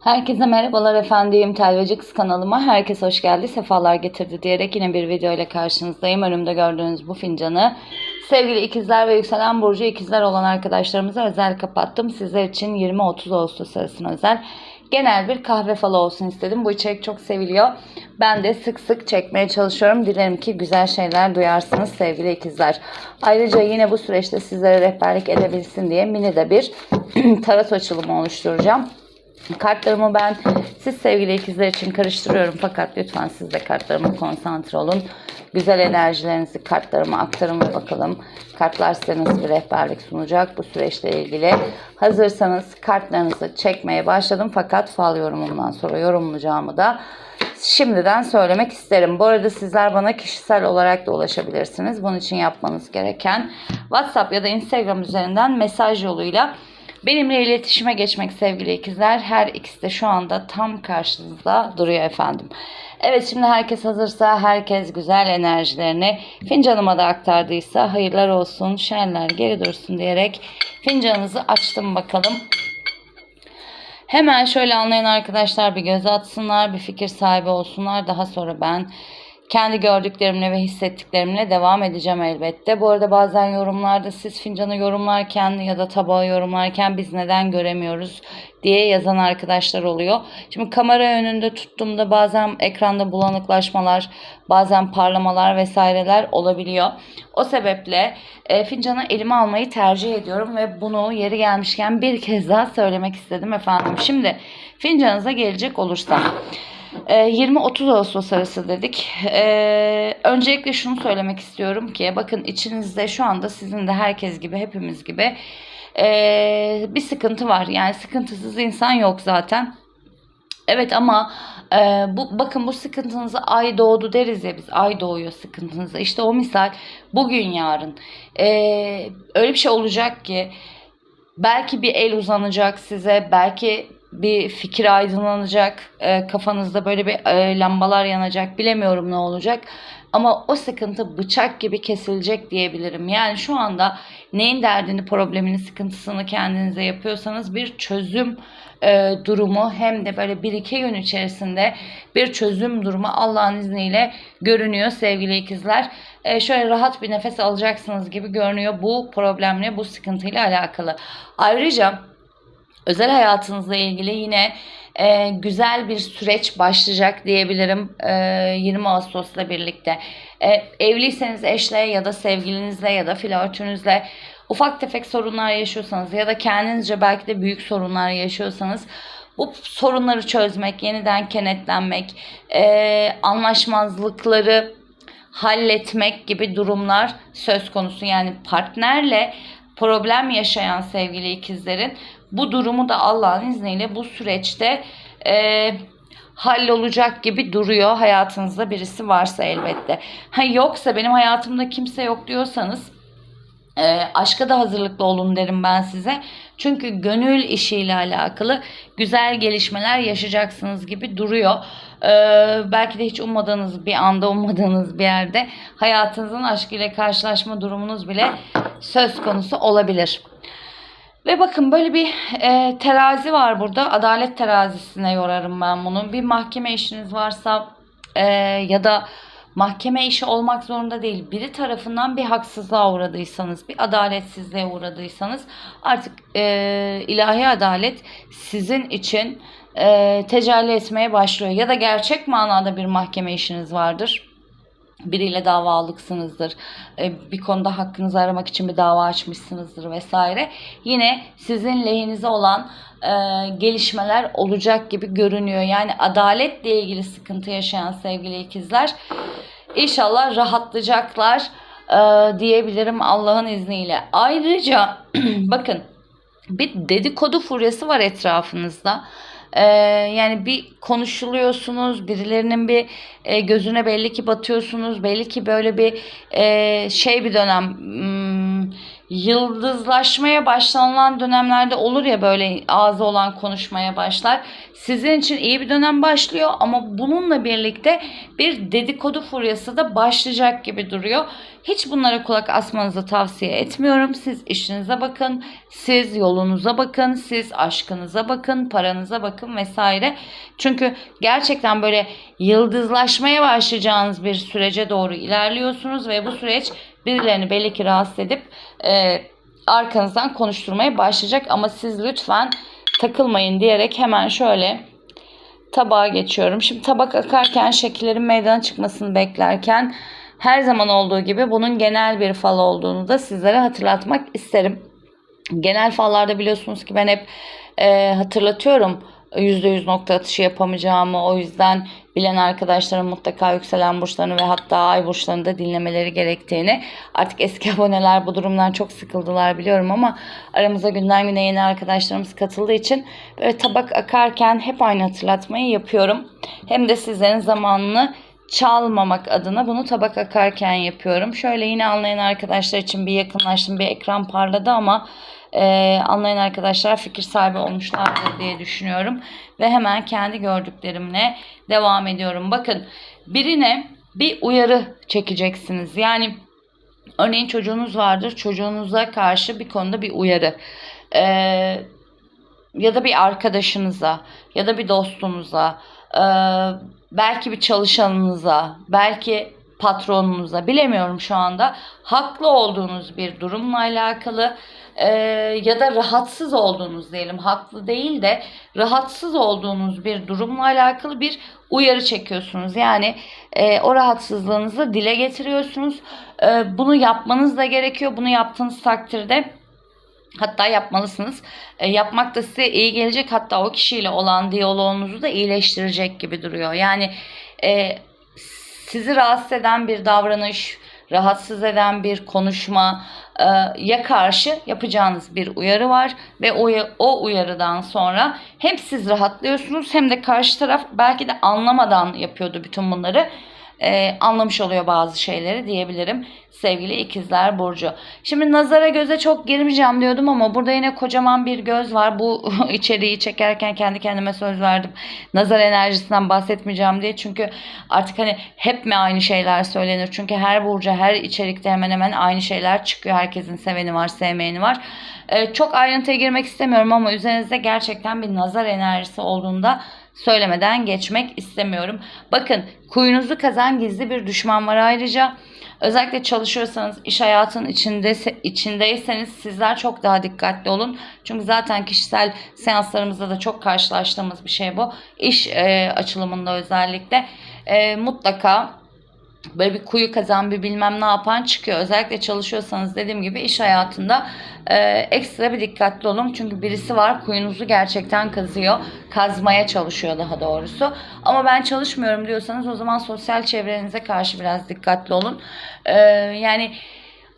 Herkese merhabalar efendim. Telveci kanalıma herkes hoş geldi, sefalar getirdi diyerek yine bir video ile karşınızdayım. Önümde gördüğünüz bu fincanı sevgili ikizler ve yükselen burcu ikizler olan arkadaşlarımıza özel kapattım. Sizler için 20-30 Ağustos arasına özel genel bir kahve falı olsun istedim. Bu içerik çok seviliyor. Ben de sık sık çekmeye çalışıyorum. Dilerim ki güzel şeyler duyarsınız sevgili ikizler. Ayrıca yine bu süreçte sizlere rehberlik edebilsin diye mini de bir tarot açılımı oluşturacağım. Kartlarımı ben siz sevgili ikizler için karıştırıyorum fakat lütfen siz de kartlarıma konsantre olun. Güzel enerjilerinizi kartlarıma aktarın ve bakalım kartlar size nasıl bir rehberlik sunacak bu süreçle ilgili. Hazırsanız kartlarınızı çekmeye başladım fakat fal yorumundan sonra yorumlayacağımı da şimdiden söylemek isterim. Bu arada sizler bana kişisel olarak da ulaşabilirsiniz. Bunun için yapmanız gereken WhatsApp ya da Instagram üzerinden mesaj yoluyla Benimle iletişime geçmek sevgili ikizler. Her ikisi de şu anda tam karşınızda duruyor efendim. Evet şimdi herkes hazırsa herkes güzel enerjilerini fincanıma da aktardıysa hayırlar olsun, şenler geri dursun diyerek fincanınızı açtım bakalım. Hemen şöyle anlayan arkadaşlar bir göz atsınlar, bir fikir sahibi olsunlar. Daha sonra ben kendi gördüklerimle ve hissettiklerimle devam edeceğim elbette. Bu arada bazen yorumlarda siz fincanı yorumlarken ya da tabağı yorumlarken biz neden göremiyoruz diye yazan arkadaşlar oluyor. Şimdi kamera önünde tuttuğumda bazen ekranda bulanıklaşmalar, bazen parlamalar vesaireler olabiliyor. O sebeple e, fincanı elime almayı tercih ediyorum ve bunu yeri gelmişken bir kez daha söylemek istedim efendim. Şimdi fincanınıza gelecek olursam. 20-30 Ağustos arası dedik. Ee, öncelikle şunu söylemek istiyorum ki bakın içinizde şu anda sizin de herkes gibi hepimiz gibi ee, bir sıkıntı var. Yani sıkıntısız insan yok zaten. Evet ama e, bu bakın bu sıkıntınıza ay doğdu deriz ya biz ay doğuyor sıkıntınıza. İşte o misal bugün yarın e, öyle bir şey olacak ki belki bir el uzanacak size belki bir fikir aydınlanacak, e, kafanızda böyle bir e, lambalar yanacak, bilemiyorum ne olacak. Ama o sıkıntı bıçak gibi kesilecek diyebilirim. Yani şu anda neyin derdini, problemini, sıkıntısını kendinize yapıyorsanız bir çözüm e, durumu hem de böyle bir iki gün içerisinde bir çözüm durumu Allah'ın izniyle görünüyor sevgili ikizler. E, şöyle rahat bir nefes alacaksınız gibi görünüyor bu problemle, bu sıkıntıyla alakalı. Ayrıca özel hayatınızla ilgili yine e, güzel bir süreç başlayacak diyebilirim e, 20 Ağustos'la birlikte. E, evliyseniz eşle ya da sevgilinizle ya da flörtünüzle ufak tefek sorunlar yaşıyorsanız ya da kendinizce belki de büyük sorunlar yaşıyorsanız bu sorunları çözmek, yeniden kenetlenmek, e, anlaşmazlıkları halletmek gibi durumlar söz konusu. Yani partnerle problem yaşayan sevgili ikizlerin bu durumu da Allah'ın izniyle bu süreçte e, hallolacak gibi duruyor hayatınızda birisi varsa elbette. Ha yoksa benim hayatımda kimse yok diyorsanız e, aşka da hazırlıklı olun derim ben size. Çünkü gönül işiyle alakalı güzel gelişmeler yaşayacaksınız gibi duruyor. Ee, belki de hiç ummadığınız bir anda, ummadığınız bir yerde hayatınızın aşk ile karşılaşma durumunuz bile söz konusu olabilir. Ve bakın böyle bir e, terazi var burada. Adalet terazisine yorarım ben bunu. Bir mahkeme işiniz varsa e, ya da mahkeme işi olmak zorunda değil. Biri tarafından bir haksızlığa uğradıysanız, bir adaletsizliğe uğradıysanız artık e, ilahi adalet sizin için e, tecelli etmeye başlıyor. Ya da gerçek manada bir mahkeme işiniz vardır biriyle davalıksınızdır. E, bir konuda hakkınızı aramak için bir dava açmışsınızdır vesaire. Yine sizin lehinize olan e, gelişmeler olacak gibi görünüyor. Yani adaletle ilgili sıkıntı yaşayan sevgili ikizler inşallah rahatlayacaklar e, diyebilirim Allah'ın izniyle. Ayrıca bakın bir dedikodu furyası var etrafınızda. Ee, yani bir konuşuluyorsunuz, birilerinin bir e, gözüne belli ki batıyorsunuz, belli ki böyle bir e, şey bir dönem, yıldızlaşmaya başlanılan dönemlerde olur ya böyle ağzı olan konuşmaya başlar. Sizin için iyi bir dönem başlıyor ama bununla birlikte bir dedikodu furyası da başlayacak gibi duruyor. Hiç bunlara kulak asmanızı tavsiye etmiyorum. Siz işinize bakın, siz yolunuza bakın, siz aşkınıza bakın, paranıza bakın vesaire. Çünkü gerçekten böyle yıldızlaşmaya başlayacağınız bir sürece doğru ilerliyorsunuz ve bu süreç birilerini belli ki rahatsız edip e, arkanızdan konuşturmaya başlayacak. Ama siz lütfen takılmayın diyerek hemen şöyle tabağa geçiyorum. Şimdi tabak akarken şekillerin meydana çıkmasını beklerken her zaman olduğu gibi bunun genel bir fal olduğunu da sizlere hatırlatmak isterim. Genel fallarda biliyorsunuz ki ben hep e, hatırlatıyorum %100 nokta atışı yapamayacağımı. O yüzden bilen arkadaşlarım mutlaka yükselen burçlarını ve hatta ay burçlarını da dinlemeleri gerektiğini. Artık eski aboneler bu durumdan çok sıkıldılar biliyorum ama aramıza günden güne yeni arkadaşlarımız katıldığı için böyle tabak akarken hep aynı hatırlatmayı yapıyorum. Hem de sizlerin zamanını çalmamak adına bunu tabak akarken yapıyorum. Şöyle yine anlayan arkadaşlar için bir yakınlaştım. Bir ekran parladı ama e, anlayan arkadaşlar fikir sahibi olmuşlardır diye düşünüyorum. Ve hemen kendi gördüklerimle devam ediyorum. Bakın birine bir uyarı çekeceksiniz. Yani örneğin çocuğunuz vardır. Çocuğunuza karşı bir konuda bir uyarı. Eee ya da bir arkadaşınıza ya da bir dostunuza, e, belki bir çalışanınıza, belki patronunuza bilemiyorum şu anda haklı olduğunuz bir durumla alakalı e, ya da rahatsız olduğunuz diyelim haklı değil de rahatsız olduğunuz bir durumla alakalı bir uyarı çekiyorsunuz. Yani e, o rahatsızlığınızı dile getiriyorsunuz. E, bunu yapmanız da gerekiyor. Bunu yaptığınız takdirde Hatta yapmalısınız. E, yapmak da size iyi gelecek. Hatta o kişiyle olan diyaloğunuzu da iyileştirecek gibi duruyor. Yani e, sizi rahatsız eden bir davranış, rahatsız eden bir konuşma e, ya karşı yapacağınız bir uyarı var ve o, o uyarıdan sonra hem siz rahatlıyorsunuz hem de karşı taraf belki de anlamadan yapıyordu bütün bunları e, anlamış oluyor bazı şeyleri diyebilirim sevgili ikizler burcu. Şimdi nazara göze çok girmeyeceğim diyordum ama burada yine kocaman bir göz var. Bu içeriği çekerken kendi kendime söz verdim. Nazar enerjisinden bahsetmeyeceğim diye. Çünkü artık hani hep mi aynı şeyler söylenir? Çünkü her burca her içerikte hemen hemen aynı şeyler çıkıyor. Herkesin seveni var sevmeyeni var. Ee, çok ayrıntıya girmek istemiyorum ama üzerinizde gerçekten bir nazar enerjisi olduğunda söylemeden geçmek istemiyorum. Bakın kuyunuzu kazan gizli bir düşman var ayrıca. Özellikle çalışıyorsanız, iş hayatının içinde içindeyseniz sizler çok daha dikkatli olun. Çünkü zaten kişisel seanslarımızda da çok karşılaştığımız bir şey bu. İş e, açılımında özellikle e, mutlaka böyle bir kuyu kazan bir bilmem ne yapan çıkıyor. Özellikle çalışıyorsanız dediğim gibi iş hayatında e, ekstra bir dikkatli olun. Çünkü birisi var kuyunuzu gerçekten kazıyor. Kazmaya çalışıyor daha doğrusu. Ama ben çalışmıyorum diyorsanız o zaman sosyal çevrenize karşı biraz dikkatli olun. E, yani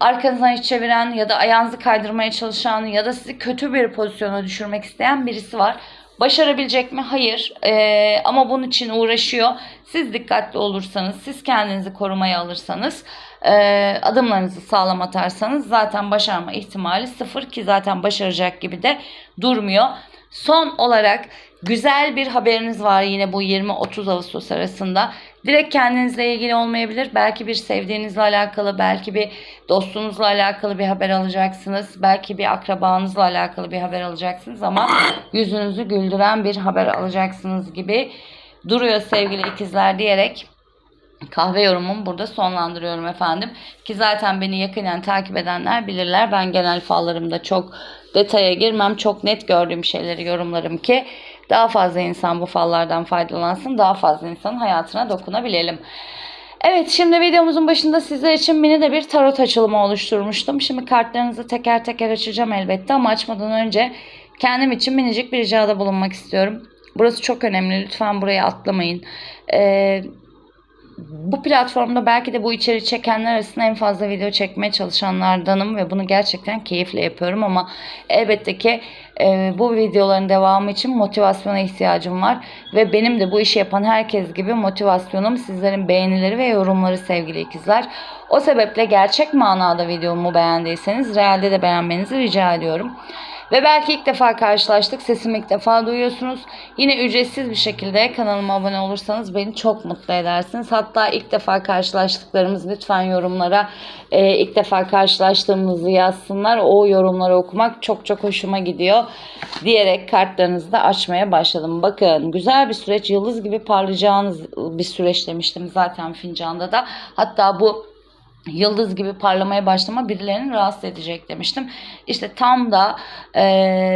arkanızdan iç çeviren ya da ayağınızı kaydırmaya çalışan ya da sizi kötü bir pozisyona düşürmek isteyen birisi var. Başarabilecek mi? Hayır. Ee, ama bunun için uğraşıyor. Siz dikkatli olursanız, siz kendinizi korumaya alırsanız, e, adımlarınızı sağlam atarsanız zaten başarma ihtimali sıfır ki zaten başaracak gibi de durmuyor. Son olarak güzel bir haberiniz var yine bu 20-30 Ağustos arasında. Direkt kendinizle ilgili olmayabilir. Belki bir sevdiğinizle alakalı, belki bir dostunuzla alakalı bir haber alacaksınız. Belki bir akrabanızla alakalı bir haber alacaksınız ama yüzünüzü güldüren bir haber alacaksınız gibi duruyor sevgili ikizler diyerek kahve yorumumu burada sonlandırıyorum efendim. Ki zaten beni yakinen takip edenler bilirler. Ben genel fallarımda çok detaya girmem. Çok net gördüğüm şeyleri yorumlarım ki daha fazla insan bu fallardan faydalansın. Daha fazla insanın hayatına dokunabilelim. Evet şimdi videomuzun başında sizler için mini de bir tarot açılımı oluşturmuştum. Şimdi kartlarınızı teker teker açacağım elbette ama açmadan önce kendim için minicik bir ricada bulunmak istiyorum. Burası çok önemli. Lütfen burayı atlamayın. Ee, bu platformda belki de bu içeri çekenler arasında en fazla video çekmeye çalışanlardanım ve bunu gerçekten keyifle yapıyorum ama elbette ki e, bu videoların devamı için motivasyona ihtiyacım var ve benim de bu işi yapan herkes gibi motivasyonum sizlerin beğenileri ve yorumları sevgili ikizler. O sebeple gerçek manada videomu beğendiyseniz realde de beğenmenizi rica ediyorum. Ve belki ilk defa karşılaştık. Sesimi ilk defa duyuyorsunuz. Yine ücretsiz bir şekilde kanalıma abone olursanız beni çok mutlu edersiniz. Hatta ilk defa karşılaştıklarımız lütfen yorumlara e, ilk defa karşılaştığımızı yazsınlar. O yorumları okumak çok çok hoşuma gidiyor. Diyerek kartlarınızı da açmaya başladım. Bakın güzel bir süreç. Yıldız gibi parlayacağınız bir süreç demiştim zaten fincanda da. Hatta bu yıldız gibi parlamaya başlama birilerini rahatsız edecek demiştim. İşte tam da e,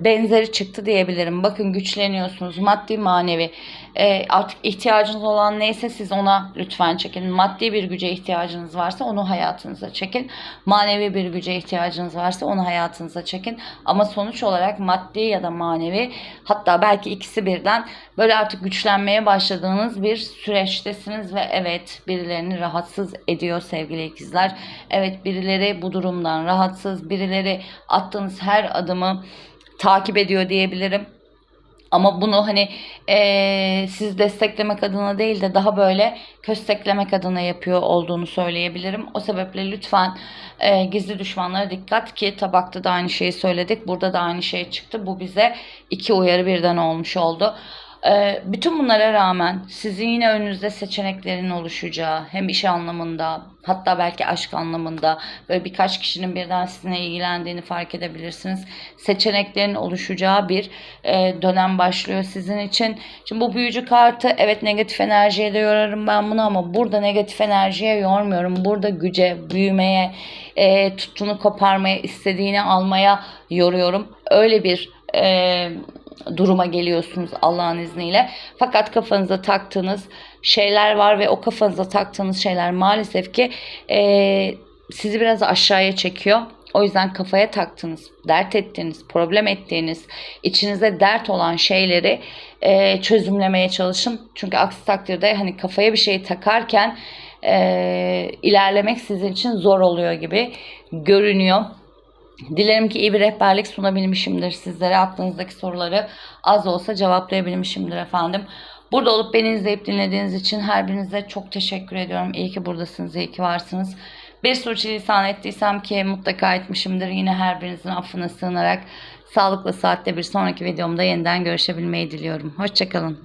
benzeri çıktı diyebilirim. Bakın güçleniyorsunuz maddi manevi. E, artık ihtiyacınız olan neyse siz ona lütfen çekin. Maddi bir güce ihtiyacınız varsa onu hayatınıza çekin. Manevi bir güce ihtiyacınız varsa onu hayatınıza çekin. Ama sonuç olarak maddi ya da manevi hatta belki ikisi birden böyle artık güçlenmeye başladığınız bir süreçtesiniz ve evet birilerini rahatsız ediyor sevgili ikizler. Evet birileri bu durumdan rahatsız, birileri attığınız her adımı takip ediyor diyebilirim. Ama bunu hani eee siz desteklemek adına değil de daha böyle kösteklemek adına yapıyor olduğunu söyleyebilirim. O sebeple lütfen eee, gizli düşmanlara dikkat ki tabakta da aynı şeyi söyledik. Burada da aynı şey çıktı. Bu bize iki uyarı birden olmuş oldu. Eee, bütün bunlara rağmen sizin yine önünüzde seçeneklerin oluşacağı hem iş anlamında hatta belki aşk anlamında böyle birkaç kişinin birden sizinle ilgilendiğini fark edebilirsiniz. Seçeneklerin oluşacağı bir eee, dönem başlıyor sizin için. Şimdi bu büyücü kartı evet negatif enerjiye de yorarım ben bunu ama burada negatif enerjiye yormuyorum. Burada güce, büyümeye, eee tutunu koparmaya, istediğini almaya yoruyorum. Öyle bir eee duruma geliyorsunuz Allah'ın izniyle. Fakat kafanıza taktığınız şeyler var ve o kafanıza taktığınız şeyler maalesef ki eee, sizi biraz aşağıya çekiyor. O yüzden kafaya taktığınız, dert ettiğiniz, problem ettiğiniz, içinizde dert olan şeyleri eee, çözümlemeye çalışın. Çünkü aksi takdirde hani kafaya bir şey takarken eee, ilerlemek sizin için zor oluyor gibi görünüyor. Dilerim ki iyi bir rehberlik sunabilmişimdir sizlere. Aklınızdaki soruları az olsa cevaplayabilmişimdir efendim. Burada olup beni izleyip dinlediğiniz için her birinize çok teşekkür ediyorum. İyi ki buradasınız, iyi ki varsınız. Bir sürçülisan ettiysem ki mutlaka etmişimdir. Yine her birinizin affına sığınarak sağlıklı saatte bir sonraki videomda yeniden görüşebilmeyi diliyorum. Hoşçakalın.